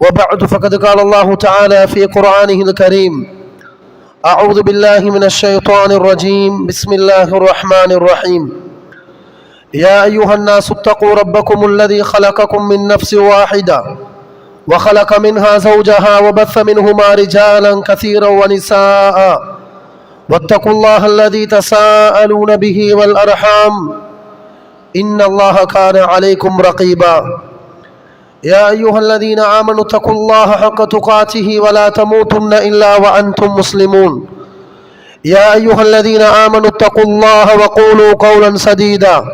وبعد فقد قال الله تعالى في قرآنه الكريم أعوذ بالله من الشيطان الرجيم بسم الله الرحمن الرحيم. يا أيها الناس اتقوا ربكم الذي خلقكم من نفس واحدة وخلق منها زوجها وبث منهما رجالا كثيرا ونساء. واتقوا الله الذي تساءلون به والأرحام. إن الله كان عليكم رقيبا. يا أيها الذين آمنوا اتقوا الله حق تقاته ولا تموتن إلا وأنتم مسلمون. يا أيها الذين آمنوا اتقوا الله وقولوا قولا سديدا.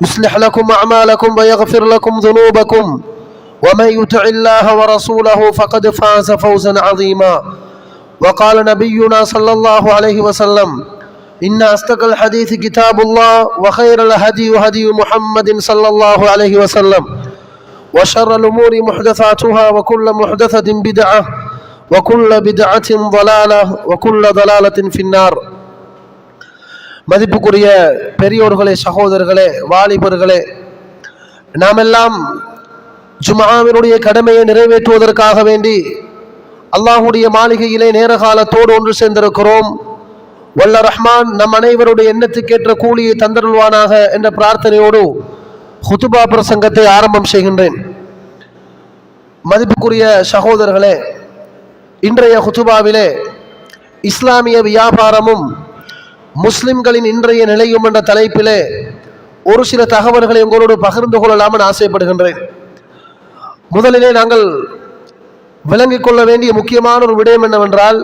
يصلح لكم أعمالكم ويغفر لكم ذنوبكم. ومن يطع الله ورسوله فقد فاز فوزا عظيما. وقال نبينا صلى الله عليه وسلم إن أصدق الحديث كتاب الله وخير الهدي هدي محمد صلى الله عليه وسلم. وشر الأمور محدثاتها وكل محدثة بدعة وكل بدعة ضلالة وكل ضلالة في النار மதிப்புக்குரிய பெரியோர்களே சகோதரர்களே வாலிபர்களே நாமெல்லாம் ஜுமாவினுடைய கடமையை நிறைவேற்றுவதற்காக வேண்டி அல்லாஹுடைய மாளிகையிலே நேர காலத்தோடு ஒன்று சேர்ந்திருக்கிறோம் வல்ல ரஹ்மான் நம் அனைவருடைய எண்ணத்துக்கேற்ற கூலியை தந்தருள்வானாக என்ற பிரார்த்தனையோடு ஹுதுபா பிரசங்கத்தை ஆரம்பம் செய்கின்றேன். மதிப்புக்குரிய சகோதரர்களே இன்றைய ஹுதுபாவிலே இஸ்லாமிய வியாபாரமும் முஸ்லிம்களின் இன்றைய நிலையும் என்ற தலைப்பிலே ஒரு சில தகவல்களை உங்களோடு பகிர்ந்து கொள்ளலாமல் ஆசைப்படுகின்றேன். முதலிலே நாங்கள் விளங்கிக் கொள்ள வேண்டிய முக்கியமான ஒரு விடயம் என்னவென்றால்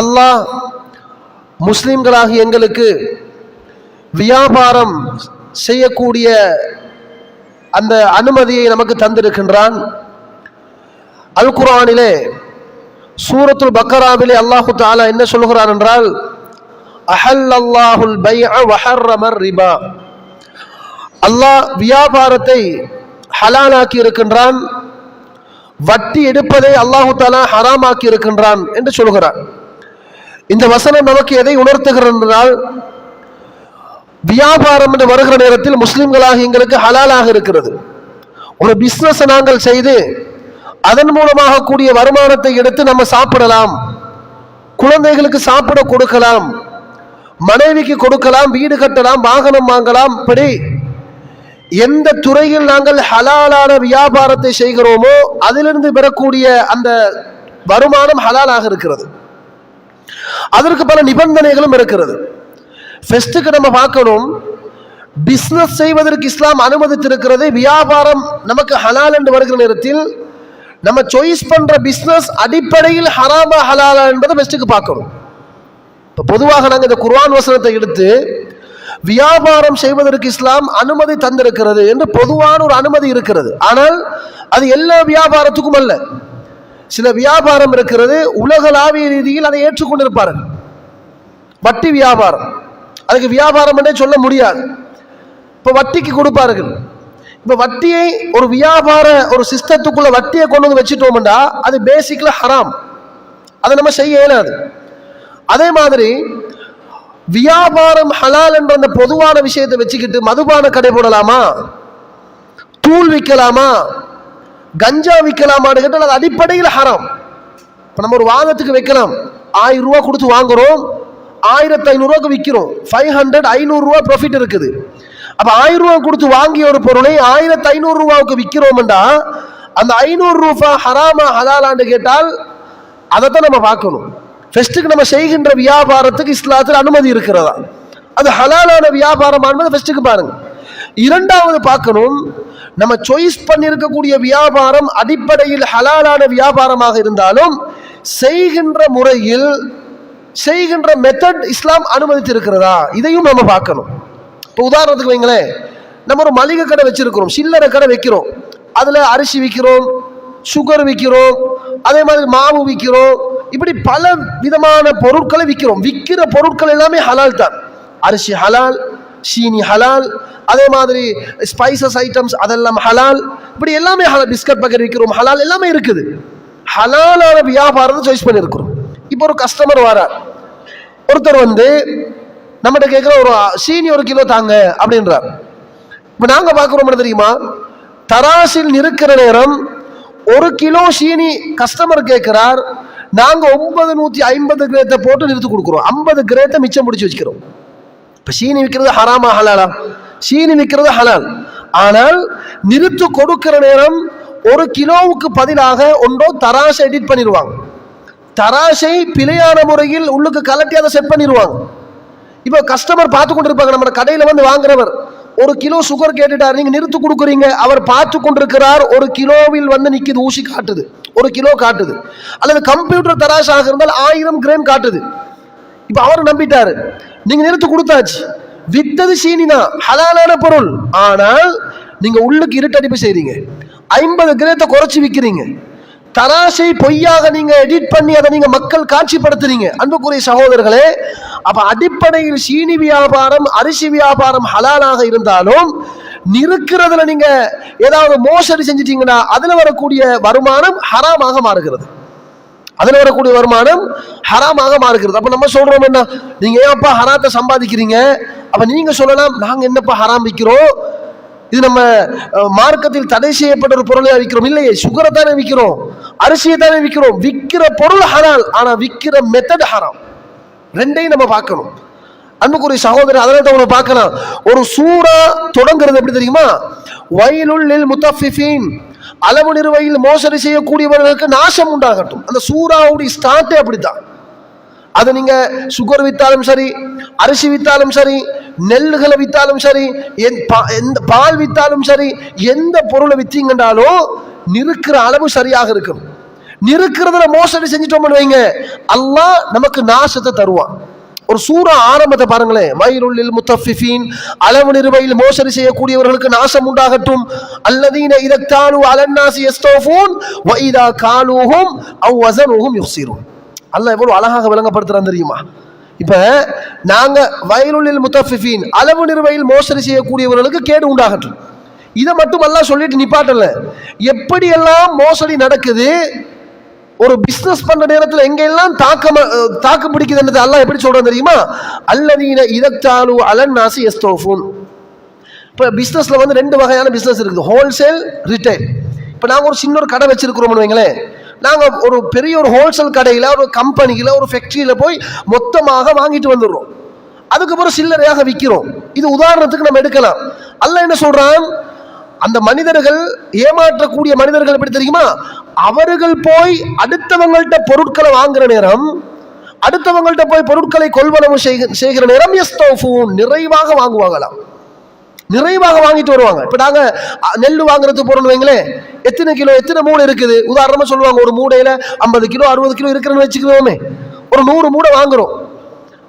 அல்லாஹ் முஸ்லிம்களாகி எங்களுக்கு வியாபாரம் செய்யக்கூடிய அந்த அனுமதியை நமக்கு தந்திருக்கின்றான். அல் குரானிலே சூரத்துல் பக்கராவிலே அல்லாஹு தாலா என்ன சொல்கிறான் என்றால் அஹல் அல்லாஹுல் பை வஹர்ரமர் ரிபா. அல்லாஹ் வியாபாரத்தை ஹலாலாக்கி இருக்கின்றான். வட்டி எடுப்பதை அல்லாஹு தாலா ஹராமாக்கி இருக்கின்றான் என்று சொல்கிறான். இந்த வசனம் நமக்கு எதை உணர்த்துகிறது என்றால் வியாபாரம் என்று வருகிற நேரத்தில் முஸ்லிம்களாக எங்களுக்கு ஹலாலாக இருக்கிறது. ஒரு பிஸ்னஸ் நாங்கள் செய்து அதன் மூலமாக கூடிய வருமானத்தை எடுத்து நம்ம சாப்பிடலாம். குழந்தைகளுக்கு சாப்பிட கொடுக்கலாம். மனைவிக்கு கொடுக்கலாம் வீடு கட்டலாம் வாகனம் வாங்கலாம். இப்படி எந்த துறையில் நாங்கள் ஹலாலான வியாபாரத்தை செய்கிறோமோ அதிலிருந்து பெறக்கூடிய அந்த வருமானம் ஹலாலாக இருக்கிறது. அதற்கு பல நிபந்தனைகளும் இருக்கிறது. ஃபெஸ்ட்டுக்கு நம்ம பார்க்கணும். பிஸ்னஸ் செய்வதற்கு இஸ்லாம் அனுமதித்திருக்கிறது வியாபாரம் நமக்கு ஹலால் என்று வருகிற நேரத்தில் நம்ம சாய்ஸ் பண்ற பிஸ்னஸ் அடிப்படையில் ஹராமா ஹலாலா என்பதை பெஸ்ட்டுக்கு பார்க்கணும். இப்போ பொதுவாக நாங்கள் இந்த குர்வான் வசனத்தை எடுத்து வியாபாரம் செய்வதற்கு இஸ்லாம் அனுமதி தந்திருக்கிறது என்று பொதுவான ஒரு அனுமதி இருக்கிறது. ஆனால் அது எல்லா வியாபாரத்துக்கும் அல்ல. சில வியாபாரம் இருக்கிறது உலகளாவிய ரீதியில் அதை ஏற்றுக்கொண்டிருப்பார்கள். வட்டி வியாபாரம். அதுக்கு வியாபாரம்னே சொல்ல முடியாது. இப்போ வட்டிக்கு கொடுப்பார்கள். இப்போ வட்டியை ஒரு வியாபார ஒரு சிஸ்டத்துக்குள்ளே வட்டியை கொண்டு வந்து வச்சுட்டோம்டா அது பேசிக்கில் ஹராம் அதை நம்ம செய்ய இயலாது. அதே மாதிரி வியாபாரம் ஹலால் என்ற அந்த பொதுவான விஷயத்தை வச்சுக்கிட்டு மதுபான கடை போடலாமா? தூள் விற்கலாமா? கஞ்சா விற்கலாமான்னு கேட்டால் அது அடிப்படையில் ஹராம் இப்போ நம்ம ஒரு வாகனத்துக்கு வைக்கலாம். ஆயிரம் ரூபா கொடுத்து வாங்குறோம். ஆயிரத்தி ஐநூறுரூவாக்கு விற்கிறோம் ஃபைவ் ஹண்ட்ரட் ஐநூறுரூவா ப்ராஃபிட் இருக்குது. அப்போ ஆயிரம் ரூபா கொடுத்து வாங்கிய ஒரு பொருளை ஆயிரத்தி ஐநூறுரூவாவுக்கு விற்கிறோம்டா அந்த ஐநூறு ரூபா ஹராமா ஹலாலான்னு கேட்டால் அதை தான் நம்ம பார்க்கணும். ஃபெஸ்ட்டுக்கு நம்ம செய்கின்ற வியாபாரத்துக்கு இஸ்லாத்தில் அனுமதி இருக்கிறதா? அது ஹலாலான வியாபாரமானது ஃபெஸ்ட்டுக்கு பாருங்க. இரண்டாவது பார்க்கணும் நம்ம சாய்ஸ் பண்ணியிருக்கக்கூடிய வியாபாரம் அடிப்படையில் ஹலாலான வியாபாரமாக இருந்தாலும் செய்கின்ற முறையில் செய்கின்ற மெத்தட் இஸ்லாம் அனுமதித்திருக்கிறதா? இதையும் நம்ம பார்க்கணும். இப்போ உதாரணத்துக்கு வைங்களேன். நம்ம ஒரு மளிகை கடை வச்சிருக்கிறோம். சில்லறை கடை வைக்கிறோம். அதில் அரிசி விற்கிறோம் சுகர் விற்கிறோம் அதே மாதிரி மாவு விற்கிறோம் இப்படி பல விதமான பொருட்களை விற்கிறோம் விற்கிற பொருட்கள் எல்லாமே ஹலால் தான். அரிசி ஹலால் சீனி ஹலால் அதே மாதிரி ஸ்பைசஸ் ஐட்டம்ஸ் அதெல்லாம் ஹலால். இப்படி எல்லாமே ஹலால் பிஸ்கட் பக்கெட் விற்கிறோம் ஹலால் எல்லாமே இருக்குது. ஹலாலான வியாபாரத்தை சாய்ஸ் பண்ணியிருக்கிறோம் இப்போ ஒரு கஸ்டமர் வரார். ஒருத்தர் வந்து நம்மகிட்ட கேட்குற ஒரு சீனி ஒரு கிலோ தாங்க அப்படின்றார். இப்போ நாங்கள் பார்க்குறோம் என்ன தெரியுமா? தராசில் நிற்கிற நேரம் ஒரு கிலோ சீனி கஸ்டமர் கேட்குறார். நாங்கள் ஒன்பது நூற்றி ஐம்பது கிரேத்தை போட்டு நிறுத்தி கொடுக்குறோம். ஐம்பது கிரேத்தை மிச்சம் பிடிச்சி வச்சுக்கிறோம். இப்போ சீனி விற்கிறது ஹராமா ஹலாலா? சீனி விற்கிறது ஹலால். ஆனால் நிறுத்து கொடுக்கிற நேரம் ஒரு கிலோவுக்கு பதிலாக ஒன்றோ தராசை எடிட் பண்ணிடுவாங்க. தராசை பிழையான முறையில் உள்ளுக்கு கலட்டி அதை செட் பண்ணிடுவாங்க. இப்போ கஸ்டமர் பார்த்து கொண்டிருப்பாங்க நம்ம கடையில் வந்து வாங்குறவர் ஒரு கிலோ சுகர் கேட்டுட்டார் நீங்கள் நிறுத்து கொடுக்குறீங்க அவர் பார்த்து கொண்டிருக்கிறார் ஒரு கிலோவில் வந்து நிற்கிது ஊசி காட்டுது ஒரு கிலோ காட்டுது. அல்லது கம்ப்யூட்டர் தராசாக இருந்தால் ஆயிரம் கிராம் காட்டுது. இப்போ அவர் நம்பிட்டாரு நீங்கள் நிறுத்து கொடுத்தாச்சு. வித்தது சீனி தான் ஹலாலான பொருள். ஆனால் நீங்கள் உள்ளுக்கு இருட்டடிப்பு செய்கிறீங்க ஐம்பது கிரேத்தை குறைச்சி விற்கிறீங்க தராசை பொய்யாக நீங்க எடிட் பண்ணி அதை நீங்க மக்கள் காட்சிப்படுத்துறீங்க. அன்புக்குரிய சகோதரர்களே அப்ப அடிப்படையில் சீனி வியாபாரம் அரிசி வியாபாரம் ஹலாலாக இருந்தாலும் நிறுக்கிறதுல நீங்க ஏதாவது மோசடி செஞ்சிட்டீங்கன்னா அதுல வரக்கூடிய வருமானம் ஹராமாக மாறுகிறது. அதுல வரக்கூடிய வருமானம் ஹராமாக மாறுகிறது. அப்ப நம்ம சொல்றோம் என்ன? நீங்க ஏன்ப்பா ஹராத்தை சம்பாதிக்கிறீங்க? அப்ப நீங்க சொல்லலாம் நாங்க என்னப்பா ஹராம் விற்கிறோம் இது நம்ம மார்க்கத்தில் தடை செய்யப்பட்ட ஒரு பொருளை விற்கிறோம். இல்லையே சுகரை தானே விற்கிறோம். அரிசியை தானே விற்கிறோம். விற்கிற பொருள் ஹலால் ஆனால் விற்கிற மெத்தட் ஹராம் ரெண்டையும் நம்ம பார்க்கணும். அன்புக்குரிய சகோதரர் அதனால தான் உங்களை பார்க்கலாம். ஒரு சூறா தொடங்குறது எப்படி தெரியுமா? வயலுள்ளில் முத்தஃபிஃபின். அளவு நிறுவையில் மோசடி செய்யக்கூடியவர்களுக்கு நாசம் உண்டாகட்டும். அந்த சூறாவுடைய ஸ்டார்ட்டே அப்படித்தான். அது நீங்க சுகர் வித்தாலும் சரி அரிசி வித்தாலும் சரி நெல்லுகளை வித்தாலும் சரி பா- எந்த பால் வித்தாலும் சரி எந்த பொருளை வித்தீங்கன்றாலும் நிறுக்கிற அளவு சரியாக இருக்கும். நிறுக்கிறதுல மோசடி செஞ்சுட்டோம்னு வைங்க. அல்லாஹ் நமக்கு நாசத்தை தருவான். ஒரு சூறா ஆரம்பத்தை பாருங்களேன். மயிலுள்ளில் முத்தஃபிஃபீன் அளவு நிறுவையில் மோசடி செய்யக்கூடியவர்களுக்கு நாசம் உண்டாகட்டும். அல்லதீன இதக்தாலு அலன்னாசி எஸ்டோஃபூன் வைதா காலூகும் காலூஹும் அவ் வஸனுஹும் யுக்ஸிரூன் அல்ல எவ்வளோ அழகாக விளங்கப்படுத்துறான் தெரியுமா? இப்போ நாங்கள் வயலுள்ளில் முத்தஃபிஃபீன் அளவு நிறுவையில் மோசடி செய்யக்கூடியவர்களுக்கு கேடு உண்டாகட்டும். இதை மட்டும் அல்லாஹ் சொல்லிட்டு நிப்பாட்டல. எப்படியெல்லாம் மோசடி நடக்குது? ஒரு பிஸ்னஸ் பண்ற நேரத்தில் எங்கெல்லாம் தாக்கம் தாக்கு பிடிக்குதுன்றது எல்லாம் எப்படி சொல்றோம் தெரியுமா? அல்லதீன இதக்தாலு அலன் நாசி எஸ்தோஃபூன். இப்போ பிஸ்னஸில் வந்து ரெண்டு வகையான பிஸ்னஸ் இருக்குது. ஹோல்சேல் ரிட்டைல் இப்போ நாங்கள் ஒரு சின்ன ஒரு கடை வச்சிருக்கிறோம்னு வைங்களேன். நாங்கள் ஒரு பெரிய ஒரு ஹோல்சேல் கடையில் ஒரு கம்பெனியில் ஒரு ஃபேக்ட்ரியில் போய் மொத்தமாக வாங்கிட்டு வந்துடுறோம். அதுக்கப்புறம் சில்லறையாக விற்கிறோம் இது உதாரணத்துக்கு நம்ம எடுக்கலாம். அல்ல என்ன சொல்கிறான் அந்த மனிதர்கள் ஏமாற்றக்கூடிய மனிதர்கள் எப்படி தெரியுமா? அவர்கள் போய் அடுத்தவங்கள்ட்ட பொருட்களை வாங்குற நேரம் அடுத்தவங்கள்ட்ட போய் பொருட்களை கொள்வனவு செய்கிற நேரம் எஸ்தோஃபூன் நிறைவாக வாங்குவாங்களாம். நிறைவாக வாங்கிட்டு வருவாங்க. இப்போ நாங்கள் நெல் வாங்குறதுக்கு போறோம்னு வைங்களேன் எத்தனை கிலோ எத்தனை மூடை இருக்குது? உதாரணமாக சொல்லுவாங்க ஒரு மூடையில் ஐம்பது கிலோ அறுபது கிலோ இருக்கிறன்னு வச்சுக்கிறோமே ஒரு நூறு மூடை வாங்குறோம்.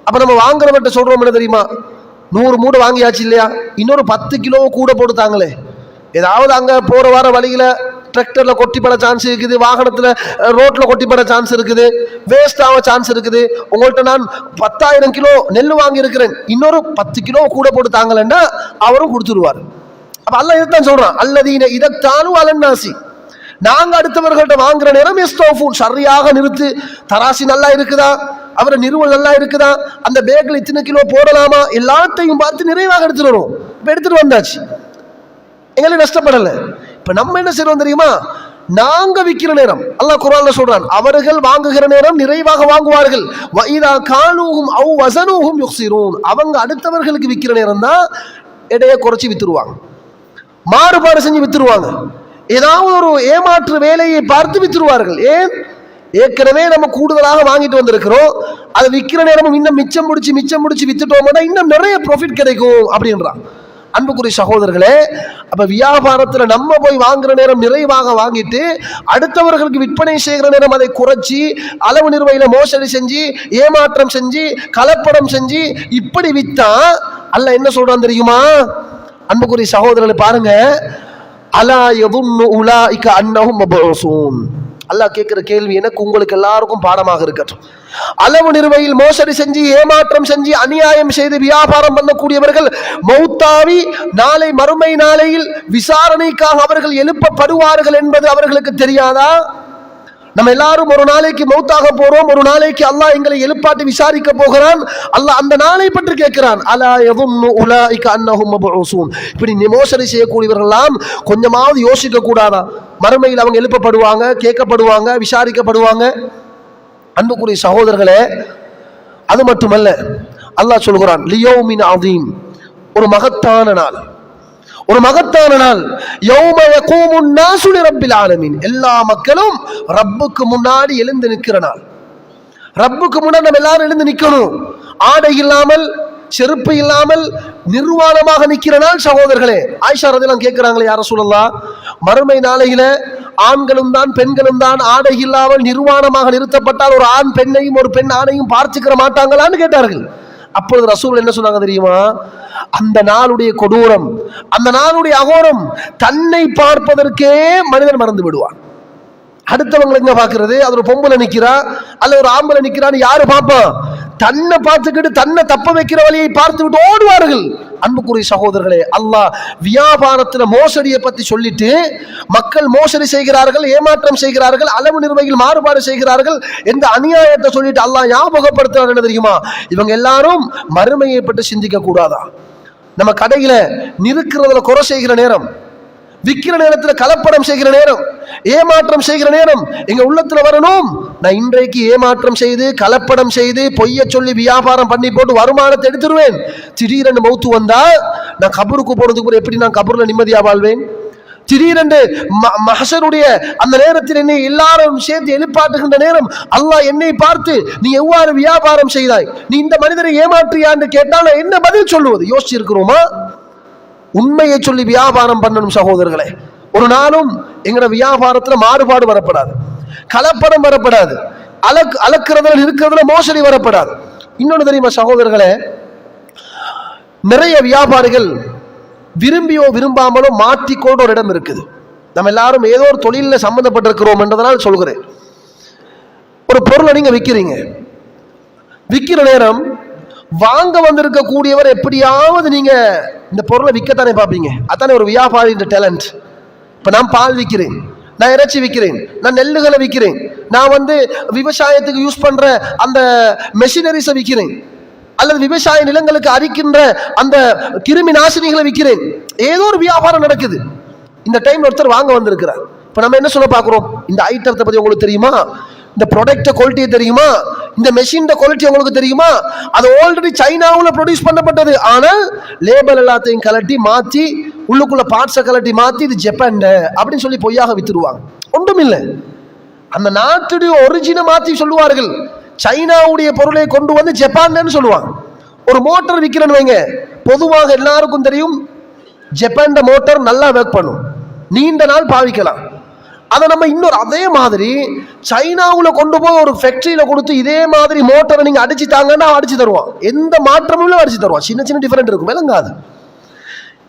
அப்போ நம்ம வாங்குறவர்கிட்ட சொல்கிறோம் என்ன தெரியுமா? நூறு மூடை வாங்கியாச்சு இல்லையா? இன்னொரு பத்து கிலோ கூட போட்டுத்தாங்களே ஏதாவது அங்கே போகிற வர வழியில் ட்ரெக்டரில் கொட்டிப்பட சான்ஸ் இருக்குது வாகனத்தில் ரோட்டில் கொட்டிப்பட சான்ஸ் இருக்குது வேஸ்ட் ஆக சான்ஸ் இருக்குது. உங்கள்கிட்ட நான் பத்தாயிரம் கிலோ நெல் வாங்கியிருக்கிறேன். இன்னொரு பத்து கிலோ கூட போட்டு தாங்களேன்னா அவரும் கொடுத்துருவார். அல்ல அல்லாஹ் இதைத்தான் சொல்கிறான் அல்லதீன இதைத்தானும் அலன்னாசி. நாங்கள் அடுத்தவர்கள்ட்ட வாங்குற நேரம் எஸ்டோஃபூன் சரியாக நிறுத்து. தராசி நல்லா இருக்குதா? அவரை நிறுவல் நல்லா இருக்குதா? அந்த பேக்கில் இத்தனை கிலோ போடலாமா? எல்லாத்தையும் பார்த்து நிறைவாக எடுத்துகிட்டு வரும் இப்போ எடுத்துகிட்டு வந்தாச்சு. எங்களையும் நஷ்டப்படலை. இப்போ நம்ம என்ன செய்யறோம் தெரியுமா? நாங்க விற்கிற நேரம் அல்லாஹ் குர்ஆன்ல சொல்றான் அவர்கள் வாங்குகிற நேரம் நிறைவாக வாங்குவார்கள். வைதா காலூஹும் அவ் வசனூஹும் யுக்ஸிரூன் அவங்க அடுத்தவர்களுக்கு விற்கிற நேரம் தான் எடையை குறைச்சி வித்துருவாங்க. மாறுபாடு செஞ்சு வித்துருவாங்க. ஏதாவது ஒரு ஏமாற்று வேலையை பார்த்து வித்துருவார்கள். ஏன்? ஏற்கனவே நம்ம கூடுதலாக வாங்கிட்டு வந்திருக்கிறோம். அதை விற்கிற நேரமும் இன்னும் மிச்சம் முடிச்சு மிச்சம் முடிச்சு வித்துட்டோம்னா இன்னும் நிறைய ப்ராஃபிட் கிடைக்கும் அப்படின்றான். அன்புக்குரிய சகோதரர்களே அப்போ வியாபாரத்தில் நம்ம போய் வாங்குற நேரம் நிறைவாக வாங்கிட்டு அடுத்தவர்களுக்கு விற்பனை செய்கிற நேரம் அதை குறைச்சி அளவு நிர்வையில மோசடி செஞ்சு ஏமாற்றம் செஞ்சு கலப்படம் செஞ்சு இப்படி வித்தா அல்ல என்ன சொல்கிறான் தெரியுமா? அன்புக்குரிய சகோதரர்களை பாருங்க அலா யதுன்னு உலாயிக அன்னகும் மபூசூன் அல்லாஹ் கேட்குற கேள்வி எனக்கு உங்களுக்கு எல்லாருக்கும் பாடமாக இருக்கட்டும். அளவு நிறுவையில் மோசடி செஞ்சு ஏமாற்றம் செஞ்சு அநியாயம் செய்து வியாபாரம் பண்ணக்கூடியவர்கள் மௌத்தாவி நாளை மறுமை நாளையில் விசாரணைக்காக அவர்கள் எழுப்பப்படுவார்கள் என்பது அவர்களுக்கு தெரியாதா? நம்ம எல்லாரும் ஒரு நாளைக்கு மௌத்தாக போறோம். ஒரு நாளைக்கு அல்லாஹ் எங்களை எழுப்பாட்டி விசாரிக்க போகிறான். அல்லாஹ் அந்த நாளை பற்றி கேட்கிறான். அலா யதுன்னு உலாயிக அன்னஹும் மபூசூன் இப்படி மோசடி செய்யக்கூடியவர்கள்லாம் கொஞ்சமாவது யோசிக்க கூடாதா? மறுமையில் அவங்க எழுப்பப்படுவாங்க கேட்கப்படுவாங்க விசாரிக்கப்படுவாங்க. அன்புக்குரிய சகோதரர்களே அது மட்டுமல்ல அல்லாஹ் சொல்கிறான் லியோமின் அதீம் ஒரு மகத்தான நாள். ஒரு மகத்தான நாள். யௌம கூமுன்னா நாசு ரப்பில் ஆலமீன். எல்லா மக்களும் ரப்புக்கு முன்னாடி எழுந்து நிற்கிற நாள். ரப்புக்கு முன்னாடி நம்ம எல்லாரும் எழுந்து நிற்கணும். ஆடை இல்லாமல் செருப்பு இல்லாமல் நிர்வாணமாக நிற்கிற நாள் சகோதரர்களே. ஆயிஷா ரதிலாம் கேட்கிறாங்களே யார சொல்லலாம் மறுமை நாளையில ஆண்களும் தான் பெண்களும் தான் ஆடை இல்லாமல் நிர்வாணமாக நிறுத்தப்பட்டால் ஒரு ஆண் பெண்ணையும் ஒரு பெண் ஆணையும் பார்த்துக்கிற மாட்டாங்களான்னு கேட்டார்கள். அப்பொழுது ரசூல் என்ன சொன்னாங்க தெரியுமா? அந்த நாளுடைய கொடூரம் அந்த நாளுடைய அகோரம் தன்னை பார்ப்பதற்கே மனிதன் மறந்து விடுவான். அடுத்தவங்களை எங்க பாக்குறது அது ஒரு பொம்பளை நிக்கிறா அல்ல ஒரு ஆம்பளை நிக்கிறான்னு யாரு பார்ப்பான் தன்னை பார்த்துக்கிட்டு தன்னை தப்ப வைக்கிற வழியை பார்த்து விட்டு ஓடுவார்கள். அன்புக்குரிய சகோதரர்களே அல்லாஹ் வியாபாரத்துல மோசடியை பத்தி சொல்லிட்டு மக்கள் மோசடி செய்கிறார்கள் ஏமாற்றம் செய்கிறார்கள் அளவு நிர்வகில் மாறுபாடு செய்கிறார்கள் எந்த அநியாயத்தை சொல்லிட்டு அல்லாஹ் ஞாபகப்படுத்துறாங்க என்ன தெரியுமா? இவங்க எல்லாரும் மறுமையை பற்றி சிந்திக்க கூடாதா நம்ம கடையில நிறுக்கிறதுல குறை செய்கிற நேரம். விற்கிற நேரத்தில் கலப்படம் செய்கிற நேரம் ஏமாற்றம் செய்கிற நேரம் எங்க உள்ளத்துல வரணும். நான் இன்றைக்கு ஏமாற்றம் செய்து கலப்படம் செய்து பொய்ய சொல்லி வியாபாரம் பண்ணி போட்டு வருமானத்தை எடுத்துருவேன். திடீரென்று மௌத்து வந்தா நான் கபருக்கு போனதுக்கு கூட எப்படி நான் கபூர்ல நிம்மதியா வாழ்வேன்? திடீரென்று ம- அந்த நேரத்தில் என்னை எல்லாரும் சேர்த்து எழுப்பாட்டுகின்ற நேரம் அல்லாஹ் என்னை பார்த்து நீ எவ்வாறு வியாபாரம் செய்தாய்? நீ இந்த மனிதரை ஏமாற்றியான்னு கேட்டால் என்ன பதில் சொல்லுவது? யோசிச்சிருக்கிறோமா? உண்மையை சொல்லி வியாபாரம் பண்ணணும் சகோதரர்களே. ஒரு நாளும் எங்களோட வியாபாரத்தில் மாறுபாடு வரப்படாது. கலப்படம் வரப்படாது. அலக் அளக்கிறதுல இருக்கிறதுல மோசடி வரப்படாது. இன்னொன்று தெரியுமா சகோதரர்களே? நிறைய வியாபாரிகள் விரும்பியோ விரும்பாமலோ மாற்றிக்கொண்ட ஒரு இடம் இருக்குது. நம்ம எல்லாரும் ஏதோ ஒரு தொழிலில் சம்மந்தப்பட்டிருக்கிறோம் என்றதனால் சொல்கிறேன். ஒரு பொருளை நீங்கள் விற்கிறீங்க விற்கிற நேரம் வாங்க வந்திருக்க கூடியவர் எப்படியாவது நீங்க இந்த பொருளை விற்கத்தானே பார்ப்பீங்க. அதானே ஒரு வியாபாரின்ற டேலண்ட் இப்போ நான் பால் விற்கிறேன் நான் இறைச்சி விற்கிறேன் நான் நெல்லுகளை விற்கிறேன் நான் வந்து விவசாயத்துக்கு யூஸ் பண்ற அந்த மெஷினரிஸை விற்கிறேன் அல்லது விவசாய நிலங்களுக்கு அரிக்கின்ற அந்த கிருமி நாசினிகளை விற்கிறேன் ஏதோ ஒரு வியாபாரம் நடக்குது. இந்த டைம் ஒருத்தர் வாங்க வந்திருக்கிறார். இப்போ நம்ம என்ன சொல்ல பார்க்குறோம்? இந்த ஐட்டத்தை பற்றி உங்களுக்கு தெரியுமா? இந்த ப்ராடக்ட் குவாலிட்டியை தெரியுமா? இந்த மெஷின் குவாலிட்டி உங்களுக்கு தெரியுமா? அது ஆல்ரெடி சைனாவில் ப்ரொடியூஸ் பண்ணப்பட்டது. ஆனால் லேபல் எல்லாத்தையும் கலட்டி மாற்றி உள்ளுக்குள்ள பார்ட்ஸை கலட்டி மாற்றி இது ஜப்பான் அப்படின்னு சொல்லி பொய்யாக வித்துருவாங்க. ஒன்றும் இல்லை அந்த நாட்டுடைய ஒரிஜினை மாற்றி சொல்லுவார்கள். சைனாவுடைய பொருளை கொண்டு வந்து ஜப்பான்னு சொல்லுவாங்க. ஒரு மோட்டார் விற்கிறேன்னு வைங்க. பொதுவாக எல்லாருக்கும் தெரியும் ஜப்பான் மோட்டார் நல்லா ஒர்க் பண்ணும். நீண்ட நாள் பாவிக்கலாம். அதை நம்ம இன்னொரு அதே மாதிரி சைனாவில் கொண்டு போய் ஒரு ஃபேக்ட்ரியில் கொடுத்து இதே மாதிரி மோட்டரை நீங்கள் அடிச்சு தாங்கன்னா அடிச்சு தருவான். எந்த மாற்றமும் அடிச்சு தருவான். சின்ன சின்ன டிஃபரெண்ட் இருக்கும். விளங்காது.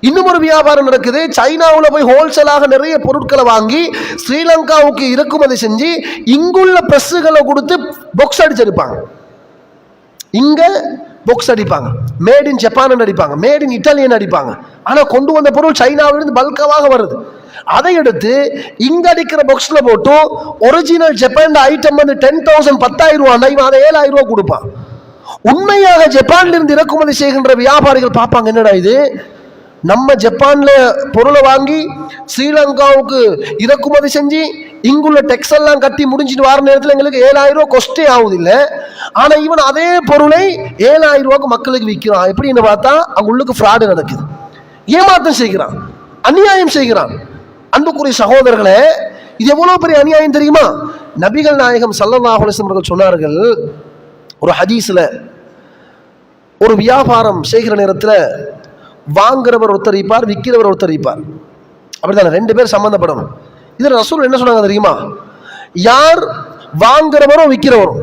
இன்னும் ஒரு வியாபாரம் நடக்குது. சைனாவில் போய் ஹோல்சேலாக நிறைய பொருட்களை வாங்கி ஸ்ரீலங்காவுக்கு இறக்குமதி செஞ்சு இங்குள்ள ப்ரெஸ்ஸுகளை கொடுத்து பொக்ஸ் அடிச்சிருப்பாங்க இங்கே பொக்ஸ் அடிப்பாங்க. மேட் இன் ஜப்பான் அடிப்பாங்க. மேட் இன் இட்டாலியன் அடிப்பாங்க. ஆனால் கொண்டு வந்த பொருள் சைனாவிலிருந்து பல்காவாக வருது. அதை எடுத்து இங்க அடிக்கிற பாக்ஸ்ல போட்டு ஒரிஜினல் ஜப்பான் ஐட்டம் வந்து டென் தௌசண்ட் பத்தாயிரம் ரூபா இவன் அதை ஏழாயிரம் ரூபா கொடுப்பான். உண்மையாக ஜப்பான்ல இருந்து இறக்குமதி செய்கின்ற வியாபாரிகள் பார்ப்பாங்க என்னடா இது? நம்ம ஜப்பான்ல பொருளை வாங்கி ஸ்ரீலங்காவுக்கு இறக்குமதி செஞ்சு இங்குள்ள டெக்ஸ் எல்லாம் கட்டி முடிஞ்சிட்டு வர நேரத்தில் எங்களுக்கு ஏழாயிரம் ரூபா கொஸ்டே ஆகுது இல்லை ஆனால் இவன் அதே பொருளை ஏழாயிரம் ரூபாய்க்கு மக்களுக்கு விற்கிறான். எப்படின்னு பார்த்தா அங்கே உள்ளுக்கு ஃப்ராடு நடக்குது. ஏமாத்தம் செய்கிறான். அநியாயம் செய்கிறான். அன்புக்குரிய சகோதரர்களே இது எவ்வளோ பெரிய அநியாயம் தெரியுமா? நபிகள் நாயகம் ஸல்லல்லாஹு அவர்கள் சொன்னார்கள் ஒரு ஹதீஸில் ஒரு வியாபாரம் செய்கிற நேரத்தில் வாங்குறவர் ஒருத்தர் இருப்பார் விற்கிறவர் ஒருத்தர் இருப்பார். ரெண்டு பேர் சம்மந்தப்படணும் இதில் ரசூல் என்ன சொன்னாங்க தெரியுமா? யார் வாங்குறவரும் விற்கிறவரும்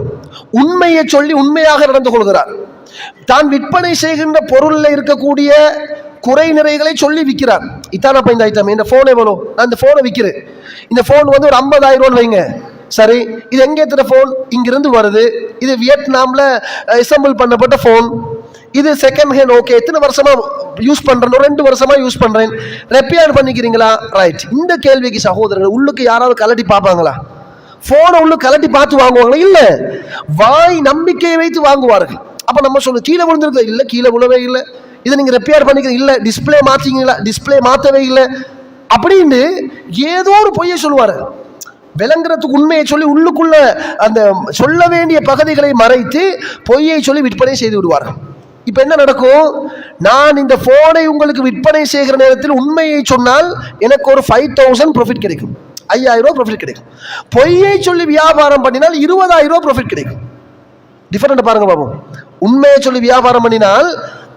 உண்மையை சொல்லி உண்மையாக நடந்து கொள்கிறார். தான் விற்பனை செய்கின்ற பொருளில் இருக்கக்கூடிய குறை நிறைகளை சொல்லி விற்கிறார் இத்தான இந்த ஐட்டம் இந்த ஃபோன் எவ்வளோ நான் இந்த ஃபோனை விற்கிறேன் இந்த ஃபோன் வந்து ஒரு ஐம்பதாயிரம் ரூபான்னு வைங்க. சரி இது எங்கே எத்தனை ஃபோன் இங்கிருந்து வருது. இது வியட்நாமில் அசம்பிள் பண்ணப்பட்ட ஃபோன் இது செகண்ட் ஹேண்ட் ஓகே எத்தனை வருஷமா யூஸ் பண்றேன் ரெண்டு வருஷமா யூஸ் பண்றேன். ரெப்பேர் பண்ணிக்கிறீங்களா? ரைட் இந்த கேள்விக்கு சகோதரர்கள் உள்ளுக்கு யாராவது கலட்டி பார்ப்பாங்களா? போனை உள்ள கலட்டி பார்த்து வாங்குவாங்களா? இல்ல. வாய் நம்பிக்கையை வைத்து வாங்குவார்கள். அப்ப நம்ம சொல்ல கீழே விழுந்திருக்கு இல்ல கீழே விழவே இல்லை. இதை நீங்க ரெப்பேர் பண்ணிக்கிறீங்க. இல்ல டிஸ்ப்ளே மாத்தீங்களா டிஸ்ப்ளே மாத்தவே இல்லை. அப்படின்னு ஏதோ ஒரு பொய்யை சொல்லுவாரு. விளங்குறதுக்கு உண்மையை சொல்லி உள்ளுக்குள்ள அந்த சொல்ல வேண்டிய பகுதிகளை மறைத்து பொய்யை சொல்லி விற்பனை செய்து விடுவார்கள். இப்போ என்ன நடக்கும்? நான் இந்த ஃபோனை உங்களுக்கு விற்பனை செய்கிற நேரத்தில் உண்மையை சொன்னால் எனக்கு ஒரு ஃபைவ் தௌசண்ட் ப்ராஃபிட் கிடைக்கும். ஐயாயிரம் ரூபா ப்ராஃபிட் கிடைக்கும். பொய்யை சொல்லி வியாபாரம் பண்ணினால் இருபதாயிரம் ரூபா ப்ராஃபிட் கிடைக்கும். டிஃபரெண்ட் பாருங்க பாபு. உண்மையை சொல்லி வியாபாரம் பண்ணினால்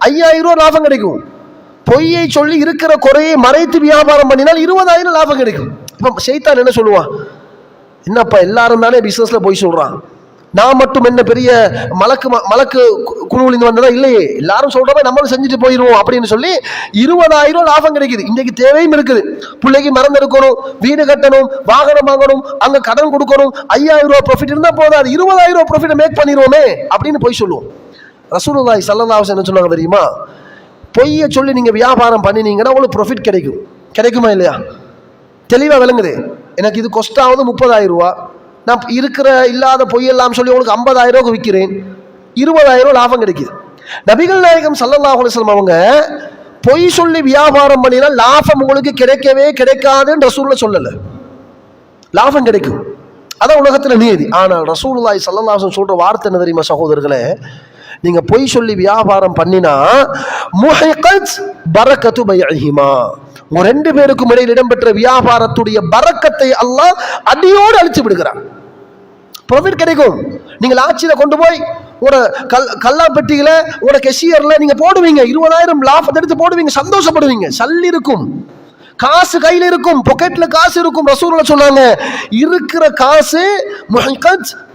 ஐயாயிரம் ரூபா லாபம் கிடைக்கும். பொய்யை சொல்லி இருக்கிற குறையை மறைத்து வியாபாரம் பண்ணினால் இருபதாயிரம் லாபம் கிடைக்கும். இப்போ செய்தான் என்ன சொல்லுவான்? என்னப்பா எல்லாரும் தானே பிசினஸ்ல போய் சொல்றான். நான் மட்டும் என்ன பெரிய மலக்கு ம- மலக்கு கு- குழுவிலிருந்து வந்ததா? இல்லையே. எல்லாரும் சொல்றப்ப நம்மளும் செஞ்சுட்டு போயிடுவோம் அப்படின்னு சொல்லி இருபதாயிரம் லாபம் கிடைக்குது. இன்றைக்கு தேவையும் இருக்குது. பிள்ளைக்கு மறந்து எடுக்கணும் வீடு கட்டணும் வாகனம் வாங்கணும் அங்க கடன் கொடுக்கணும் ஐயாயிரம் ரூபாய் ப்ராஃபிட் இருந்தா போதும் அது இருபதாயிரம் ரூபாய் ப்ராஃபிட் மேக் பண்ணிடுவோமே அப்படின்னு போய் சொல்லுவோம். ரசூலுல்லாஹி ஸல்லல்லாஹு என்ன சொன்னாங்க தெரியுமா? பொய்யை சொல்லி நீங்கள் வியாபாரம் பண்ணினீங்கன்னா உங்களுக்கு ப்ராஃபிட் கிடைக்கும். கிடைக்குமா இல்லையா? தெளிவாக விளங்குது. எனக்கு இது கொஸ்ட் ஆகுது முப்பதாயிரம் ரூபா நான் இருக்கிற இல்லாத பொய்யெல்லாம் சொல்லி உங்களுக்கு ஐம்பதாயிரம் ரூபாய்க்கு விற்கிறேன் இருபதாயிரம் ரூபா லாபம் கிடைக்குது. நபிகள் நாயகம் சல்லல்லாஹு அலைஹி அவங்க பொய் சொல்லி வியாபாரம் பண்ணினா லாபம் உங்களுக்கு கிடைக்கவே கிடைக்காதுன்னு ரசூல்ல சொல்லலை. லாபம் கிடைக்கும். அதான் உலகத்தில் நீதி. ஆனால் ரசூலாய் ஸல்லல்லாஹு சொல்கிற வார்த்தை என்ன தெரியுமா சகோதரர்களே? நீங்கள் பொய் சொல்லி வியாபாரம் பண்ணினா முஹிகத் பரக்கத்து பைஹிமா உங்கள் ரெண்டு பேருக்கும் இடையில் இடம்பெற்ற வியாபாரத்துடைய பரக்கத்தை அல்லாஹ் அடியோடு அழிச்சு விடுகிறான். ப்ராஃபிட் கிடைக்கும். நீங்கள் ஆட்சியில் கொண்டு போய் ஒரு கல் கல்லாப்பட்டியில் ஒரு கெஷியரில் நீங்கள் போடுவீங்க. இருபதாயிரம் லாபத்தை எடுத்து போடுவீங்க. சந்தோஷப்படுவீங்க. சல்லி இருக்கும். காசு கையில் இருக்கும். பொக்கெட்ல காசு இருக்கும். ரசூலுள்ள சொன்னாங்க இருக்கிற காசு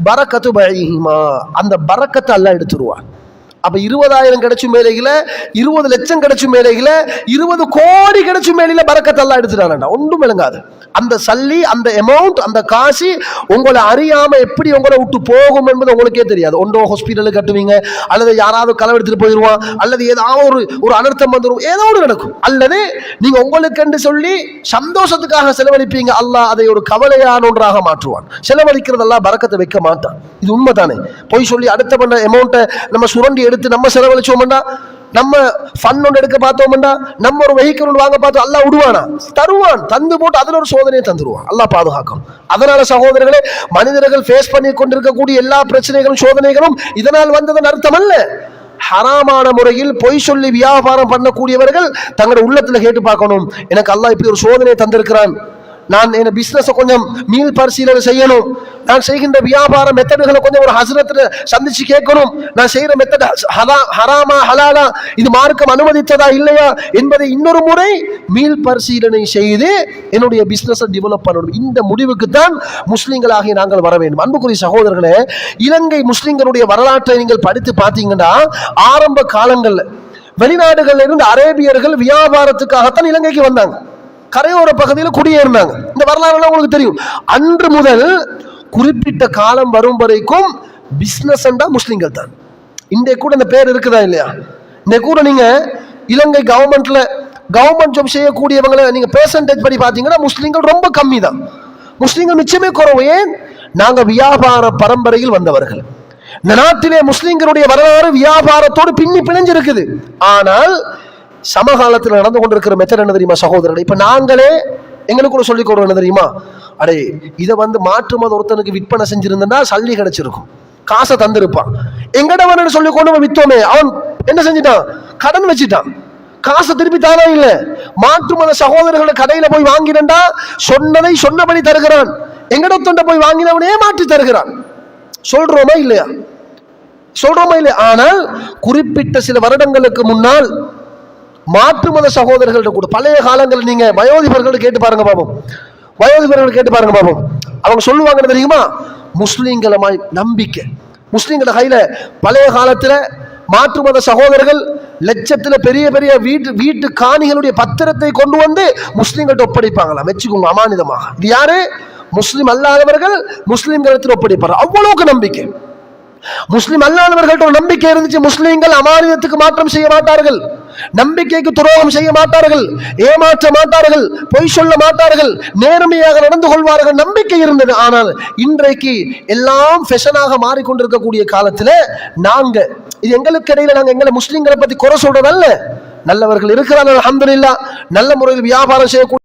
பரக்கத்து பயமா அந்த பரக்கத்தை எல்லாம் எடுத்துருவான். அப்ப இருபதாயிரம் கிடைச்சும் மேலையில இருபது லட்சம் கிடைச்சும் மேலையில இருபது கோடி கிடைச்சும் மேலையில பறக்கத்தெல்லாம் எடுத்துட்டானடா. ஒன்றும் விளங்காது. அந்த சல்லி அந்த அமௌண்ட் அந்த காசு உங்களை அறியாம எப்படி உங்களை விட்டு போகும் என்பது உங்களுக்கே தெரியாது. ஒன்றோ ஹாஸ்பிட்டலுக்கு கட்டுவீங்க அல்லது யாராவது களவு எடுத்துட்டு போயிடுவான் அல்லது ஏதாவது ஒரு ஒரு அனர்த்தம் வந்துடும் ஏதோ ஒன்று நடக்கும். அல்லது நீங்க உங்களுக்கென்று சொல்லி சந்தோஷத்துக்காக செலவழிப்பீங்க அல்லாஹ் அதை ஒரு கவலையான ஒன்றாக மாற்றுவான். செலவழிக்கிறதெல்லாம் பறக்கத்தை வைக்க மாட்டான். இது உண்மை தானே பொய் சொல்லி அடுத்த பண்ண அமௌண்ட்டை நம்ம சுரண்டி எடுத்து நம்ம செலவழிச்சோம்னா நம்ம ஃபன் ஒன்று எடுக்க பார்த்தோம்னா நம்ம ஒரு வெஹிக்கிள் ஒன்று வாங்க பார்த்தோம் அல்லா விடுவானா? தருவான். தந்து போட்டு அதில் ஒரு சோதனையை தந்துடுவான் அல்லா பாதுகாக்கும். அதனால சகோதரர்களே மனிதர்கள் ஃபேஸ் பண்ணி கொண்டிருக்கக்கூடிய எல்லா பிரச்சனைகளும் சோதனைகளும் இதனால் வந்ததன் அர்த்தம் அல்ல. ஹராமான முறையில் பொய் சொல்லி வியாபாரம் பண்ணக்கூடியவர்கள் தங்களோட உள்ளத்தில் கேட்டு பார்க்கணும். எனக்கு அல்லா இப்படி ஒரு சோதனை தந்திருக்கிறான். நான் என் பிஸ்னஸை கொஞ்சம் மீள் பரிசீலனை செய்யணும். நான் செய்கின்ற வியாபார மெத்தடுகளை கொஞ்சம் ஒரு ஹசரத்தில் சந்திச்சு கேட்கணும். நான் செய்கிற மெத்தட் ஹராமா ஹலாலா இது மார்க்கம் அனுமதித்ததா இல்லையா என்பதை இன்னொரு முறை மீள் பரிசீலனை செய்து என்னுடைய பிஸ்னஸை டெவலப் பண்ணணும். இந்த முடிவுக்கு தான் முஸ்லீம்களாகி நாங்கள் வர வேண்டும். அன்புக்குரிய சகோதரர்களே இலங்கை முஸ்லீம்களுடைய வரலாற்றை நீங்கள் படித்து பார்த்தீங்கன்னா ஆரம்ப காலங்களில் வெளிநாடுகளில் இருந்து அரேபியர்கள் வியாபாரத்துக்காகத்தான் இலங்கைக்கு வந்தாங்க. கரையோர பகுதியில் குடியேறினாங்க. இந்த வரலாறுலாம் உங்களுக்கு தெரியும். அன்று முதல் குறிப்பிட்ட காலம் வரும் வரைக்கும் பிஸ்னஸ் முஸ்லிம்கள் தான். இன்றைய கூட இந்த பேர் இருக்குதா இல்லையா? இன்னைக்கு கூட நீங்கள் இலங்கை கவர்மெண்ட்ல கவர்மெண்ட் ஜாப் செய்யக்கூடியவங்களை நீங்கள் பெர்சன்டேஜ் படி பார்த்தீங்கன்னா முஸ்லீம்கள் ரொம்ப கம்மி தான். முஸ்லீம்கள் நிச்சயமே குறவு. ஏன்? நாங்கள் வியாபார பரம்பரையில் வந்தவர்கள். இந்த நாட்டிலே முஸ்லீம்களுடைய வரலாறு வியாபாரத்தோடு பின்னி பிணைஞ்சிருக்குது. ஆனால் சமகாலத்தில் நடந்து கொண்டிருக்கிற மெத்தட் என்ன தெரியுமா சகோதரர் இப்போ நாங்களே எங்களுக்குள்ள சொல்லிக் கொடுறோம் என்ன தெரியுமா? அடே இதை வந்து மாற்று மத ஒருத்தனுக்கு விற்பனை செஞ்சிருந்தா சல்லி கிடைச்சிருக்கும். காசை தந்திருப்பான். எங்கடவன் சொல்லி கொண்டு வித்தோமே? அவன் என்ன செஞ்சிட்டான்? கடன் வச்சுட்டான். காசை திருப்பி தானே இல்லை. மாற்று மத சகோதரர்களை கடையில போய் வாங்கினண்டா சொன்னதை சொன்னபடி தருகிறான். எங்கட தொண்டை போய் வாங்கினவனே மாற்றி தருகிறான். சொல்றோமா இல்லையா? சொல்றோமா இல்லையா? ஆனால் குறிப்பிட்ட சில வருடங்களுக்கு முன்னால் மாற்று மத சகோதரர்கள்ட்ட கூட. பழைய காலங்களில் நீங்க வயோதிபர்கள் கேட்டு பாருங்க பாபம் வயோதிபர்கள் கேட்டு பாருங்க பாபம் அவங்க சொல்லுவாங்கன்னு தெரியுமா? முஸ்லீம்களை மா- நம்பிக்கை. முஸ்லீம்கள கையில பழைய காலத்துல மாற்று மத சகோதரர்கள் லட்சத்துல பெரிய பெரிய வீட்டு வீட்டு காணிகளுடைய பத்திரத்தை கொண்டு வந்து முஸ்லீம்கள்ட்ட ஒப்படைப்பாங்களாம். வச்சுக்கோங்க அமானிதமாக. இது யாரு? முஸ்லீம் அல்லாதவர்கள் முஸ்லீம்களத்தில் ஒப்படைப்பார் அவ்வளவுக்கு நம்பிக்கை. முஸ்லிம் அல்லாதவர்கள்ட்ட ஒரு நம்பிக்கை இருந்துச்சு. முஸ்லிம்கள் அமானிதத்துக்கு மாற்றம் செய்ய மாட்டார்கள். நம்பிக்கைக்கு துரோகம் செய்ய மாட்டார்கள். ஏமாற்ற மாட்டார்கள். பொய் சொல்ல மாட்டார்கள். நேர்மையாக நடந்து கொள்வார்கள். நம்பிக்கை இருந்தது. ஆனால் இன்றைக்கு எல்லாம் ஃபெஷனாக மாறிக்கொண்டிருக்கக்கூடிய காலத்தில் நாங்க இது எங்களுக்கு இடையில நாங்க எங்களை முஸ்லீம்களை பத்தி குறை சொல்றதல்ல. நல்லவர்கள் இருக்கிறார்கள் அல்ஹம்துலில்லாஹ் நல்ல முறையில் வியாபாரம் செய்யக்கூடிய